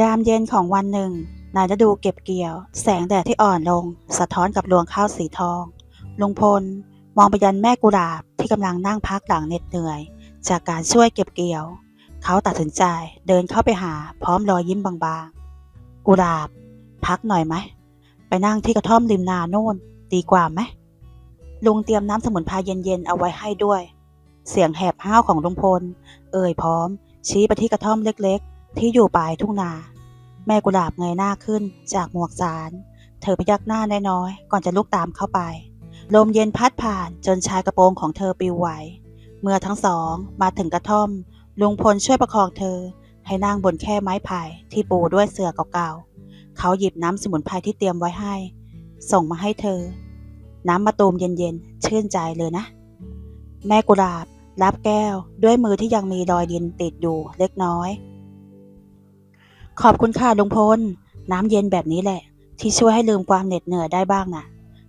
ยามเย็นของวันหนึ่งนายฤดูเก็บเกี่ยว แสงแดดที่อ่อนลง สะท้อนกับรวงข้าวสีทอง ลุงพล มองไปยันแม่กุหลาบที่กำลังนั่งพักหลังเหน็ดเหนื่อย จากการช่วยเก็บเกี่ยว เขาตัดสินใจเดินเข้าไปหาพร้อมรอยยิ้มบางๆ กุหลาบ พักหน่อยไหม ไปนั่งที่กระท่อมริมนาโน่นดีกว่าไหมลุงเตรียมน้ำสมุนไพรเย็นๆเอาไว้ให้ด้วย เสียงแหบห้าวของลุงพล เอ่ยพร้อม ชี้ไปที่กระท่อมเล็กๆ ที่อยู่ปลายทุ่งนา แม่กุหลาบเงยหน้าขึ้นจากหมวกสาร เธอพยักหน้าน้อยๆก่อนจะลุกตามเข้าไป ลมเย็นพัดผ่านจนชายกระโปรงของเธอปลิวไหว เมื่อทั้งสองมาถึงกระท่อม ลุงพลช่วยประคองเธอ ให้นั่งบนแค่ไม้ไผ่ที่ปูด้วยเสื่อเก่าๆ เขาหยิบน้ำสมุนไพรที่เตรียมไว้ให้ ส่งมาให้เธอ น้ำมะตูมเย็นๆ ชื่นใจเลยนะ แม่กุหลาบรับแก้วด้วยมือที่ยังมีรอยดินติดอยู่เล็กน้อย ขอบคุณค่ะลุงพล น้ำเย็นแบบนี้แหละ ที่ช่วยให้ลืมความเหน็ดเหนื่อยได้บ้างน่ะ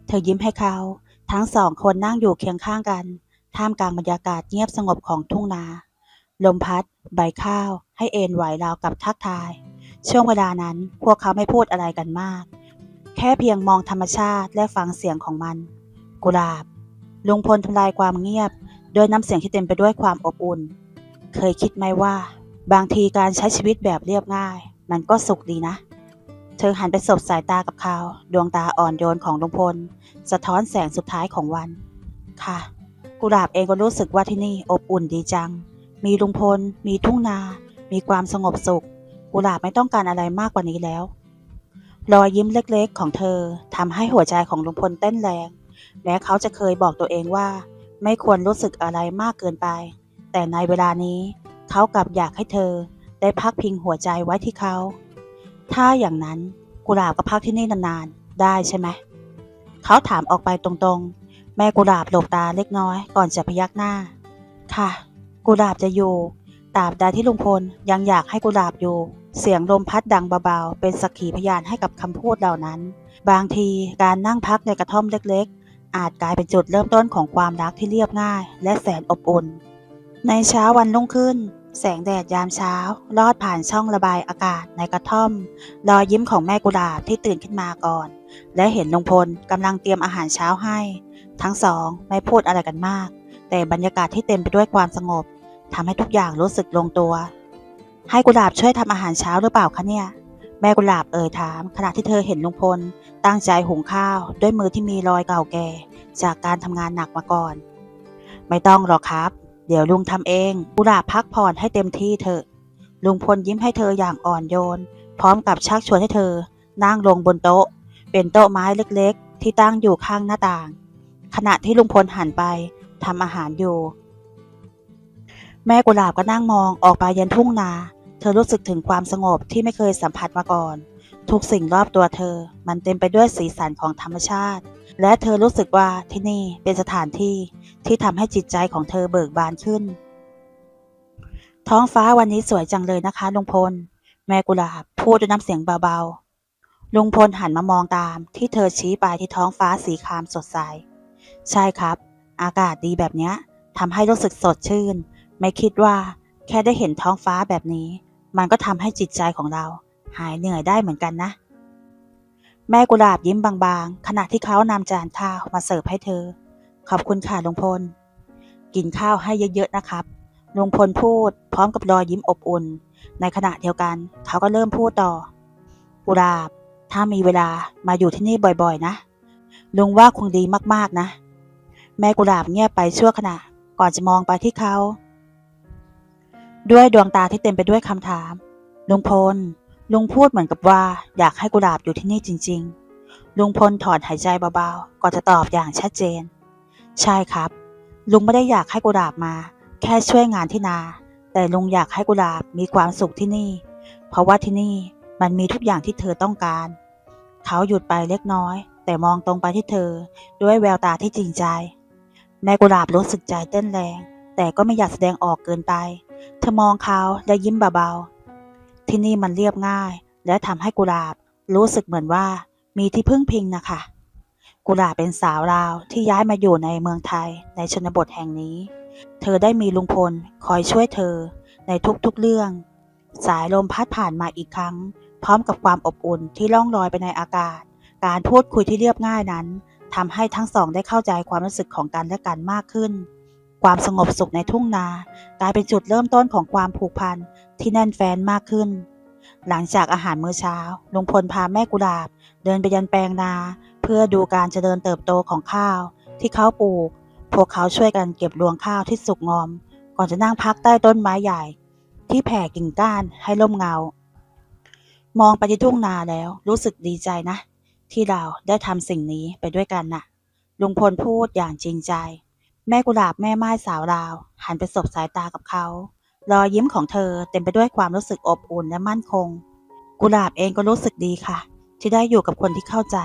เธอยิ้มให้เขา ทั้งสองคนนั่งอยู่เคียงข้างกัน ท่ามกลางบรรยากาศเงียบสงบของทุ่งนา ลมพัด ใบข้าว ให้เอ็นไหวราวกับทักทาย ช่วงเวลานั้นพวกเขาไม่พูดอะไรกันมาก แค่เพียงมองธรรมชาติและฟังเสียงของมัน กุหลาบ ลุงพลทำลายความเงียบโดยน้ำเสียงที่เต็มไปด้วยความอบอุ่น เคยคิดไหมว่า บางทีการใช้ชีวิตแบบเรียบง่าย มันก็สุขดีนะ เธอหันไปสบสายตากับเขาดวงตาอ่อนโยนของลุงพล สะท้อนแสงสุดท้ายของวัน ค่ะ กุหลาบเองก็รู้สึกว่าที่นี่อบอุ่นดีจัง มีลุงพล มีทุ่งนา มีความสงบสุข กุหลาบไม่ต้องการอะไรมากกว่านี้แล้ว รอยยิ้มเล็กๆ ของเธอทำให้หัวใจของลุงพลเต้นแรง แม้เขาจะเคยบอกตัวเองว่า ไม่ควรรู้สึกอะไรมากเกินไป แต่ในเวลานี้เขากลับอยากให้เธอ ได้พักพิงหัวใจไว้ที่เขา ถ้าอย่างนั้นกุหลาบก็พักที่นี่นานๆ ได้ใช่ไหม เขาถามออกไปตรงๆ แม่กุหลาบหลบตาเล็กน้อยก่อนจะพยักหน้า ค่ะ กุหลาบจะอยู่ตราบใดที่ลุงพลยังอยากให้กุหลาบอยู่ เสียงลมพัดดังเบาๆ เป็นสักขีพยานให้กับคำพูดเหล่านั้น บางทีการนั่งพักในกระท่อมเล็กๆ อาจกลายเป็นจุดเริ่มต้นของความรักที่เรียบง่าย และแสนอบอุ่น ในเช้าวันรุ่งขึ้น แสงแดดยามเช้า ลอดผ่านช่องระบายอากาศในกระท่อม รอยยิ้มของแม่กุหลาบที่ตื่นขึ้นมาก่อน และเห็นลุงพลกำลังเตรียมอาหารเช้าให้ ทั้งสองไม่พูดอะไรกันมาก แต่บรรยากาศที่เต็มไปด้วยความสงบทำให้ทุกอย่างรู้สึกลงตัว ให้กุหลาบช่วยทำอาหารเช้าหรือเปล่าคะเนี่ยแม่กุหลาบเอ่ยถาม ขณะที่เธอเห็นลุงพล ตั้งใจหุงข้าว ด้วยมือที่มีรอยเก่าแก่ จากการทำงานหนักมาก่อน ไม่ต้องหรอกครับ ดี๋ยวลุงทำเองกุหลาบพักผ่อนให้เต็มที่เถอะ ลุงพลยิ้มให้เธออย่างอ่อนโยน พร้อมกับชักชวนให้เธอ นั่งลงบนโต๊ะ เป็นโต๊ะไม้เล็กๆ ที่ตั้งอยู่ข้างหน้าต่าง ขณะที่ลุงพลหันไปทำอาหารอยู่ แม่กุหลาบก็นั่งมองออกไปยันทุ่งนา เธอรู้สึกถึงความสงบที่ไม่เคยสัมผัสมาก่อน ทุกสิ่งรอบตัวเธอ มันเต็มไปด้วยสีสันของธรรมชาติ และเธอรู้สึกว่าที่นี่เป็นสถานที่ที่ทำให้จิตใจของเธอเบิกบานขึ้น ท้องฟ้าวันนี้สวยจังเลยนะคะลุงพล แม่กุหลาบพูดด้วยน้ำเสียงเบาๆ ลุงพลหันมามองตาม ที่เธอชี้ไปที่ท้องฟ้าสีครามสดใส ใช่ครับ อากาศดีแบบนี้ทำให้รู้สึกสดชื่น ไม่คิดว่าแค่ได้เห็นท้องฟ้าแบบนี้ มันก็ทำให้จิตใจของเรา หายเหนื่อยได้เหมือนกันนะ แม่กุหลาบยิ้มบางๆ ขณะที่เขานำจานข้าวมาเสิร์ฟให้เธอ ขอบคุณค่ะลุงพล กินข้าวให้เยอะๆนะครับลุงพลพูดพร้อมกับรอยยิ้มอบอุ่น ในขณะเดียวกัน เขาก็เริ่มพูดต่อ กุหลาบ ถ้ามีเวลามาอยู่ที่นี่บ่อยๆ นะ ลุงว่าคงดีมากๆนะ แม่กุหลาบเงียบไปชั่วขณะ ก่อนจะมองไปที่เขา ด้วยดวงตาที่เต็มไปด้วยคำถาม ลุงพล ลุงพูดเหมือนกับว่าอยากให้กุหลาบอยู่ที่นี่จริง ๆ ลุงพลถอนหายใจเบาๆ ก่อนจะตอบอย่างชัดเจน ใช่ครับ ลุงไม่ได้อยากให้กุหลาบมา แค่ช่วยงานที่นา แต่ลุงอยากให้กุหลาบมีความสุขที่นี่ เพราะว่าที่นี่มันมีทุกอย่างที่เธอต้องการ เขาหยุดไปเล็กน้อย แต่มองตรงไปที่เธอ ด้วยแววตาที่จริงใจแม่กุหลาบรู้สึกใจเต้นแรง แต่ก็ไม่อยากแสดงออกเกินไป เธอมองเขาและยิ้มเบาๆ ที่นี่มันเรียบง่าย และทำให้กุหลาบรู้สึกเหมือนว่ามีที่พึ่งพิงนะคะ กุหลาบเป็นสาวลาวที่ย้ายมาอยู่ในเมืองไทยในชนบทแห่งนี้ เธอได้มีลุงพลคอยช่วยเธอในทุกๆเรื่อง สายลมพัดผ่านมาอีกครั้ง พร้อมกับความอบอุ่นที่ล่องลอยไปในอากาศ การพูดคุยที่เรียบง่ายนั้นทำให้ทั้งสองได้เข้าใจความรู้สึกของกันและกันมากขึ้น ความสงบสุขในทุ่งนากลายเป็นจุดเริ่มต้นของความผูกพันที่แน่นแฟ้นมากขึ้น หลังจากอาหารมื้อเช้า ลุงพลพาแม่กุหลาบ เดินไปยันแปลงนา เพื่อดูการเจริญเติบโตของข้าว ที่เขาปลูก พวกเขาช่วยกันเก็บรวงข้าวที่สุกงอม ก่อนจะนั่งพักใต้ต้นไม้ใหญ่ ที่แผ่กิ่งก้านให้ร่มเงา มองไปที่ทุ่งนาแล้วรู้สึกดีใจนะ ที่เราได้ทำสิ่งนี้ไปด้วยกันน่ะ ลุงพลพูดอย่างจริงใจ แม่กุหลาบแม่ไม้สาวราว หันไปสบสายตากับเขา รอยยิ้มของเธอเต็มไปด้วยความรู้สึกอบอุ่นและมั่นคง กุหลาบเองก็รู้สึกดีค่ะ ที่ได้อยู่กับคนที่เข้าใจ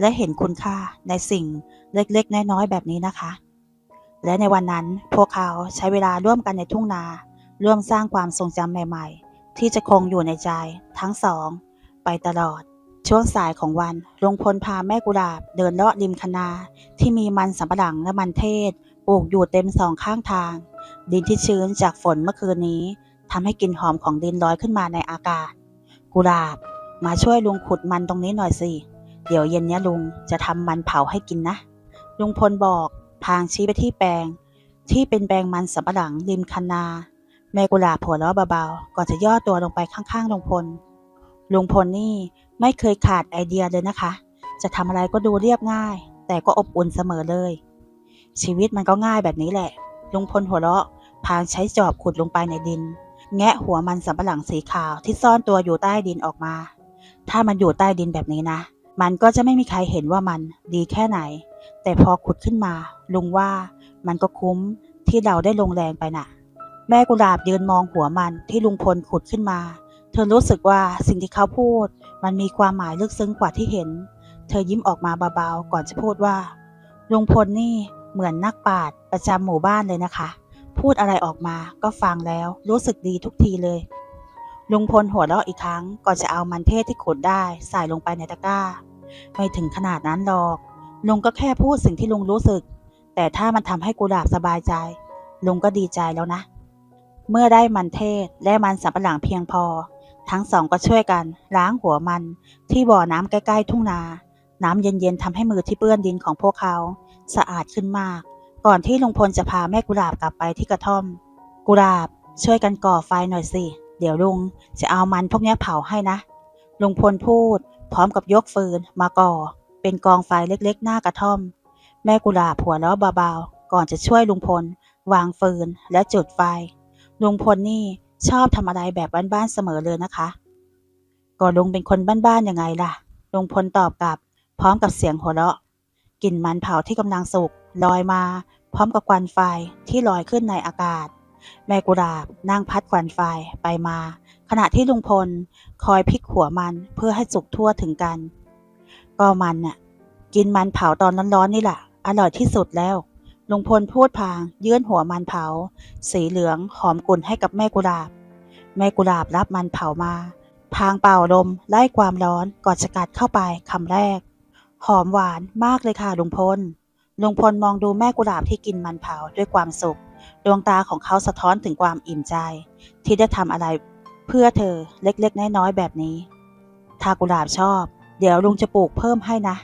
และเห็นคุณค่าในสิ่งเล็กๆน้อยๆแบบนี้นะคะ และในวันนั้นพวกเขาใช้เวลาร่วมกันในทุ่งนา ร่วมสร้างความทรงจำใหม่ ๆ ที่จะคงอยู่ในใจทั้งสอง ไปตลอดช่วงสายของวันลุงพลพาแม่กุหลาบเดินเลาะริมคนาที่มีมันสำปะหลังและมันเทศ ปลูกอยู่เต็มสองข้างทาง ดินที่ชื้นจากฝนเมื่อคืนนี้ทำให้กลิ่นหอมของดินลอยขึ้นมาในอากาศ กุหลาบ มาช่วยลุงขุดมันตรงนี้หน่อยสิ เดี๋ยวเย็นนี้ลุงจะทำมันเผาให้กินนะ ลุงพลบอก พางชี้ไปที่แปลง ที่เป็นแปลงมันสำปะหลังริมคันนา แม่กุหลาบหัวเราะเบาๆ ก่อนจะย่อตัวลงไปข้างๆลุงพล ลุงพลนี่ไม่เคยขาดไอเดียเลยนะคะ จะทำอะไรก็ดูเรียบง่าย แต่ก็อบอุ่นเสมอเลย ชีวิตมันก็ง่ายแบบนี้แหละ ลุงพลหัวเราะ พางใช้จอบขุดลงไปในดิน แงะหัวมันสำปะหลังสีขาวที่ซ่อนตัวอยู่ใต้ดินออกมา ถ้ามันอยู่ใต้ดินแบบนี้นะ มันก็จะไม่มีใครเห็นว่ามันดีแค่ไหน แต่พอขุดขึ้นมา ลุงว่ามันก็คุ้มที่เราได้ลงแรงไปน่ะ แม่กุหลาบยืนมองหัวมันที่ลุงพลขุดขึ้นมา เธอรู้สึกว่าสิ่งที่เขาพูด มันมีความหมายลึกซึ้งกว่าที่เห็น เธอยิ้มออกมาเบาๆก่อนจะพูดว่าลุงพลนี่ เหมือนนักปราชญ์ประจำหมู่บ้านเลยนะคะ พูดอะไรออกมาก็ฟังแล้วรู้สึกดีทุกทีเลย ลุงพลหัวเราะอีกครั้งก่อนจะเอามันเทศที่ขุดได้ใส่ลงไปในตะกร้า ไม่ถึงขนาดนั้นหรอก ลุงก็แค่พูดสิ่งที่ลุงรู้สึก แต่ถ้ามันทำให้กุหลาบสบายใจ ลุงก็ดีใจแล้วนะ เมื่อได้มันเทศและมันสำปะหลังเพียงพอ ทั้งสองก็ช่วยกัน ล้างหัวมันที่บ่อน้ำใกล้ๆทุ่งนา น้ำเย็นๆทำให้มือที่เปื้อนดินของพวกเขา สะอาดขึ้นมาก ก่อนที่ลุงพลจะพาแม่กุหลาบกลับไปที่กระท่อม กุหลาบ ช่วยกันก่อไฟหน่อยสิ เดี๋ยวลุงจะเอามันพวกนี้เผาให้นะ ลุงพลพูด พร้อมกับยกฟืนมาก่อ เป็นกองไฟเล็กๆ หน้ากระท่อม แม่กุหลาบหัวเราะเบาๆ ก่อนจะช่วยลุงพล วางฟืนและจุดไฟ ลุงพลนี่ชอบทำอะไรแบบบ้านๆเสมอเลยนะคะ ก็ลุงเป็นคนบ้านๆยังไงล่ะ ลุงพลตอบกลับ พร้อมกับเสียงหัวเราะกลิ่นมันเผาที่กำลังสุกลอยมา พร้อมกับควันไฟที่ลอยขึ้นในอากาศ แม่กุหลาบนั่งพัดควันไฟไปมา ขณะที่ลุงพลคอยพลิกหัวมันเพื่อให้สุกทั่วถึงกัน ก็มันน่ะ กินมันเผาตอนร้อนๆนี่แหละอร่อยที่สุดแล้วลุงพลพูดพางยื่นหัวมันเผา สีเหลืองหอมกลุ่นให้กับแม่กุหลาบ แม่กุหลาบรับมันเผามา พางเป่าลมไล่ความร้อนก่อนจะกัดเข้าไปคำแรก หอมหวานมากเลยค่ะลุงพล ลุงพลมองดูแม่กุหลาบที่กินมันเผาด้วยความสุข ดวงตาของเขาสะท้อนถึงความอิ่มใจ ที่ได้ทำอะไรเพื่อเธอเล็กๆน้อยๆแบบนี้ ถ้ากุหลาบชอบ เดี๋ยวลุงจะปลูกเพิ่มให้นะ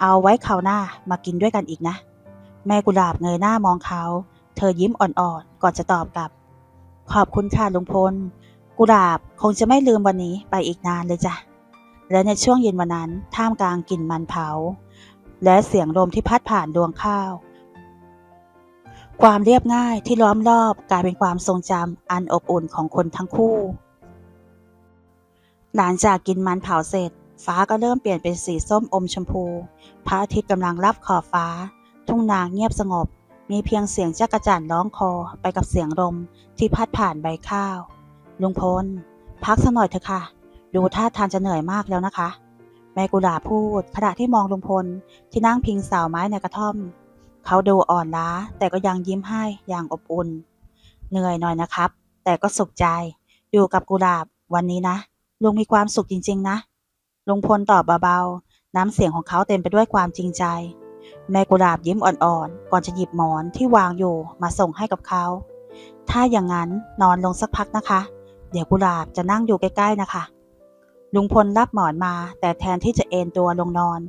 เอาไว้คราวหน้ามากินด้วยกันอีกนะ แม่กุหลาบเงยหน้ามองเขา เธอยิ้มอ่อนๆก่อนจะตอบกลับ ขอบคุณค่ะลุงพล กุหลาบคงจะไม่ลืมวันนี้ไปอีกนานเลยจ้ะ และในช่วงเย็นวันนั้นท่ามกลางกลิ่นมันเผา และเสียงลมที่พัดผ่านดวงข้าว ความเรียบง่ายที่ล้อมรอบกลายเป็นความทรงจำอันอบอุ่นของคนทั้งคู่ หลังจากกินมันเผาเสร็จ ฟ้าก็เริ่มเปลี่ยนเป็นสีส้มอมชมพู พระอาทิตย์กำลังรับขอบฟ้า ทุ่งนาเงียบสงบ มีเพียงเสียงจักระจันร้องคอไปกับเสียงลมที่พัดผ่านใบข้าว ลุงพล พักสักหน่อยเถอะค่ะ ดูท่าทางจะเหนื่อยมากแล้วนะคะ แม่กุหลาพูด ขณะที่มองลุงพลที่นั่งพิงเสาไม้ในกระท่อม เขาดูอ่อนล้า แต่ก็ยังยิ้มให้อย่างอบอุ่น เหนื่อยหน่อยนะครับ แต่ก็สุขใจ อยู่กับกุหลาบวันนี้นะลุงมีความสุขจริง ๆ นะลุงพลตอบเบาๆ น้ำเสียงของเขาเต็มไปด้วยความจริงใจ แม่กุหลาบยิ้มอ่อนๆ ก่อนจะหยิบหมอนที่วางอยู่มาส่งให้กับเขา ถ้าอย่างนั้นนอนลงสักพักนะคะ เดี๋ยวกุหลาบจะนั่งอยู่ใกล้ๆนะคะ ลุงพลรับหมอนมา แต่แทนที่จะเอนตัวลงนอน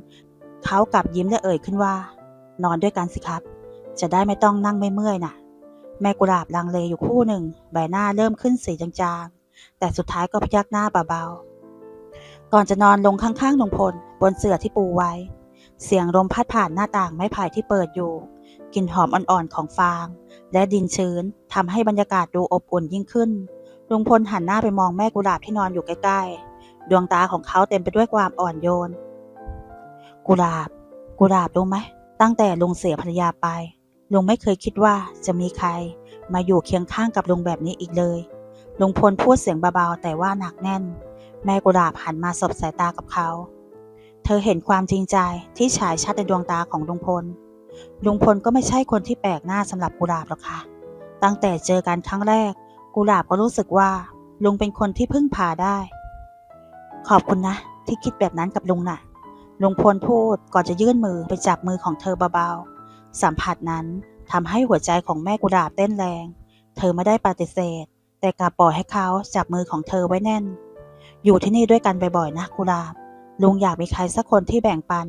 เขากลับยิ้มและเอ่ยขึ้นว่า นอนด้วยกันสิครับ จะได้ไม่ต้องนั่งไม่เมื่อยน่ะ แม่กุหลาบลังเลอยู่คู่หนึ่ง ใบหน้าเริ่มขึ้นสีจางๆ แต่สุดท้ายก็พยักหน้าเบาๆ ก่อนจะนอนลงข้างๆลุงพล บนเสื่อที่ปูไว้ เสียงลมพัดผ่านหน้าต่างไม้ไผ่ที่เปิดอยู่กลิ่นหอมอ่อนๆของฟาง และดินชื้นทำให้บรรยากาศดูอบอุ่นยิ่งขึ้นลุงพลหันหน้าไปมองแม่กุหลาบที่นอนอยู่ใกล้ๆ ดวงตาของเขาเต็มไปด้วยความอ่อนโยน กุหลาบ กุหลาบรู้ไหม ตั้งแต่ลุงเสียภรรยาไป ลุงไม่เคยคิดว่าจะมีใคร มาอยู่เคียงข้างกับลุงแบบนี้อีกเลย ลุงพลพูดเสียงเบาๆแต่ว่าหนักแน่น แม่กุหลาบหันมาสบสายตากับเขา เธอเห็นความจริงใจที่ฉายชัดในดวงตาของลุงพล ลุงพลก็ไม่ใช่คนที่แปลกหน้าสำหรับกุหลาบหรอกค่ะ ตั้งแต่เจอกันครั้งแรก กุหลาบก็รู้สึกว่าลุงเป็นคนที่พึ่งพาได้ ขอบคุณนะ ที่คิดแบบนั้นกับลุงน่ะ ลุงพลพูดก่อนจะยื่นมือไปจับมือของเธอเบาๆ สัมผัสนั้นทำให้หัวใจของแม่กุหลาบเต้นแรง เธอไม่ได้ปฏิเสธ แต่กลับปล่อยให้เขาจับมือของเธอไว้แน่น อยู่ที่นี่ด้วยกันบ่อยๆนะกุหลาบ ลุงอยากมีใครสักคนที่แบ่งปัน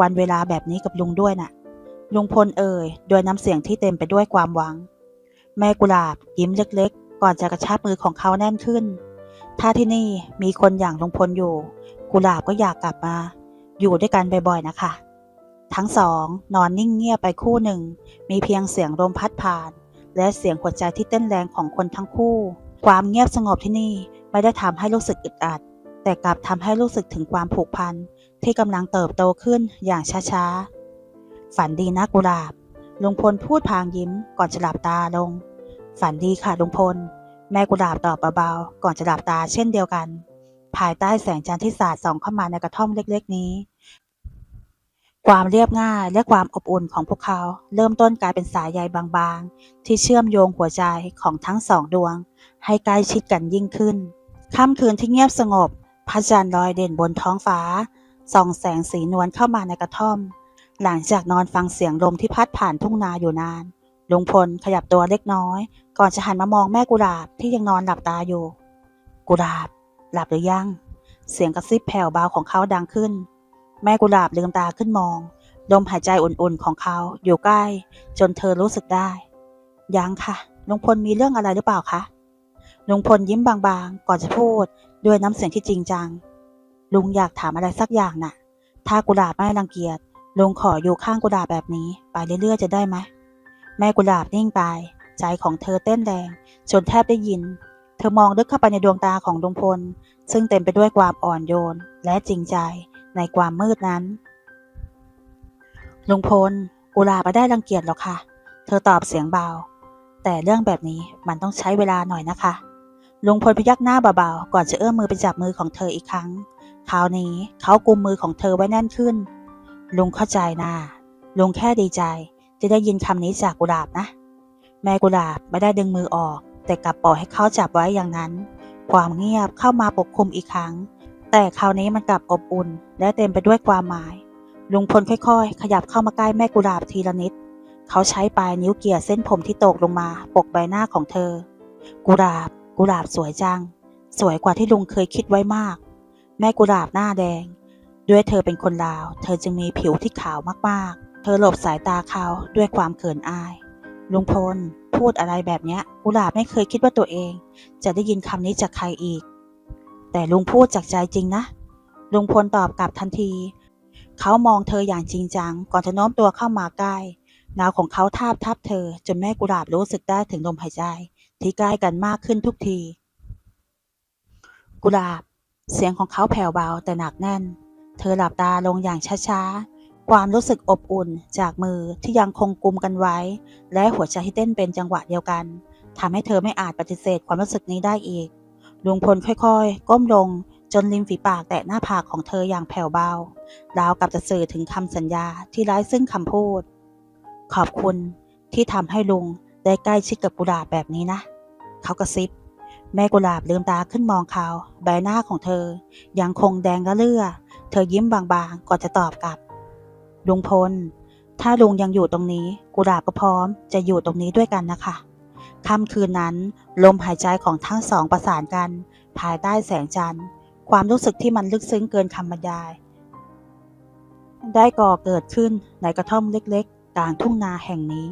วันเวลาแบบนี้กับลุงด้วยน่ะ ลุงพลเอ่ยโดยน้ำเสียงที่เต็มไปด้วยความหวัง แม่กุลาบยิ้มเล็กๆ ก่อนจะกระชับมือของเขาแน่นขึ้น ถ้าที่นี่มีคนอย่างลุงพลอยู่ กุหลาบก็อยากกลับมา อยู่ด้วยกันบ่อยๆนะคะ ทั้งสองนอนนิ่งเงียบไปคู่หนึ่ง มีเพียงเสียงลมพัดผ่าน และเสียงหัวใจที่เต้นแรงของคนทั้งคู่ ความเงียบสงบที่นี่ไม่ได้ทำให้รู้สึกอึดอัด แต่กลับทำให้รู้สึกถึงความผูกพันที่กำลังเติบโตขึ้นอย่างช้าๆ ฝันดีนะกุหลาบลุงพลพูดพางยิ้มก่อนจะหลับตาลง ฝันดีค่ะลุงพล แม่กุหลาบตอบเบาๆ ก่อนจะหลับตาเช่นเดียวกัน ภายใต้แสงจันทร์ที่สาดส่องเข้ามาในกระท่อมเล็กๆนี้ ความเรียบง่ายและความอบอุ่นของพวกเขา เริ่มต้นกลายเป็นสายใยบางๆ ที่เชื่อมโยงหัวใจของทั้งสองดวง ให้ใกล้ชิดกันยิ่งขึ้น ค่ำคืนที่เงียบสงบพระจันทร์ลอยเด่นบนท้องฟ้า ส่องแสงสีนวลเข้ามาในกระท่อม หลังจากนอนฟังเสียงลมที่พัดผ่านทุ่งนาอยู่นาน ลุงพลขยับตัวเล็กน้อย ก่อนจะหันมามองแม่กุหลาบที่ยังนอนหลับตาอยู่ กุหลาบ หลับหรือยัง เสียงกระซิบแผ่วเบาของเขาดังขึ้น แม่กุหลาบลืมตาขึ้นมองลมหายใจอุ่นๆของเขาอยู่ใกล้ จนเธอรู้สึกได้ ยังค่ะลุงพลมีเรื่องอะไรหรือเปล่าคะลุงพลยิ้มบางๆ ก่อนจะพูดด้วยน้ำเสียงที่จริงจัง ลุงอยากถามอะไรสักอย่างน่ะ ถ้ากุหลาบไม่รังเกียจลุงขออยู่ข้างกุหลาบแบบนี้ ไปเรื่อยๆจะได้ไหม แม่กุหลาบนิ่งไป ใจของเธอเต้นแรงจนแทบได้ยิน เธอมองลึกเข้าไปในดวงตาของลุงพล ซึ่งเต็มไปด้วยความอ่อนโยนและจริงใจในความมืดนั้น ลุงพล กุหลาบไม่ได้รังเกียจหรอกค่ะ เธอตอบเสียงเบา แต่เรื่องแบบนี้มันต้องใช้เวลาหน่อยนะคะ ลุงพลพยักหน้าเบาๆ ก่อนจะเอื้อมมือไปจับมือของเธออีกครั้ง คราวนี้เขากุมมือของเธอไว้แน่นขึ้น ลุงเข้าใจนะลุงแค่ดีใจะได้ยินคำนี้จากกุหลาบนะ แม่กุหลาบไม่ได้ดึงมือออก แต่กลับปล่อยให้เขาจับไว้อย่างนั้น ความเงียบเข้ามาปกคลุมอีกครั้ง แต่คราวนี้มันกลับอบอุ่น และเต็มไปด้วยความหมาย ลุงพลค่อยๆ ขยับเข้ามาใกล้แม่กุหลาบทีละนิด เขาใช้ปลายนิ้วเกี่ยเส้นผมที่ตกลงมาปกใบหน้าของเธอ กุหลาบ กุหลาบสวยจัง สวยกว่าที่ลุงเคยคิดไว้มาก แม่กุหลาบหน้าแดง ด้วยเธอเป็นคนลาว เธอจึงมีผิวที่ขาวมากๆ ธอหลบสายตาเขาด้วยความเขินอาย ลุงพล พูดอะไรแบบเนี้ยกุหลาบไม่เคยคิดว่าตัวเอง จะได้ยินคำนี้จากใครอีก แต่ลุงพูดจากใจจริงนะ ลุงพลตอบกลับทันที เขามองเธออย่างจริงจัง ก่อนจะโน้มตัวเข้ามาใกล้เงาของเขาทาบทับเธอ จนแม่กุหลาบรู้สึกได้ถึงลมหายใจ ที่ใกล้กันมากขึ้นทุกที กุหลาบ เสียงของเขาแผ่วเบาแต่หนักแน่น เธอหลับตาลงอย่างช้าๆ ความรู้สึกอบอุ่นจากมือที่ยังคงกุมกันไว้ และหัวใจที่เต้นเป็นจังหวะเดียวกันทำให้เธอไม่อาจปฏิเสธความรู้สึกนี้ได้อีกลุงพลค่อยๆ ก้มลงจนริมฝีปากแตะหน้าผากของเธออย่างแผ่วเบาราวกับจะสื่อถึงคำสัญญาที่ไร้ซึ่งคำพูด ขอบคุณที่ทำให้ลุงได้ใกล้ชิดกับกุหลาบแบบนี้นะ เขากระซิบ แม่กุหลาบลืมตาขึ้นมองเขา ใบหน้าของเธอ ยังคงแดงกระเลือ เธอยิ้มบางๆก่อนจะตอบกลับ ลุงพล ถ้าลุงยังอยู่ตรงนี้ กุหลาบก็พร้อมจะอยู่ตรงนี้ด้วยกันนะคะค่ำคืนนั้น ลมหายใจของทั้งสองประสานกัน ภายใต้แสงจันทร์ ความรู้สึกที่มันลึกซึ้งเกินคำบรรยาย ได้ก่อเกิดขึ้นในกระท่อมเล็กๆ กลางทุ่งนาแห่งนี้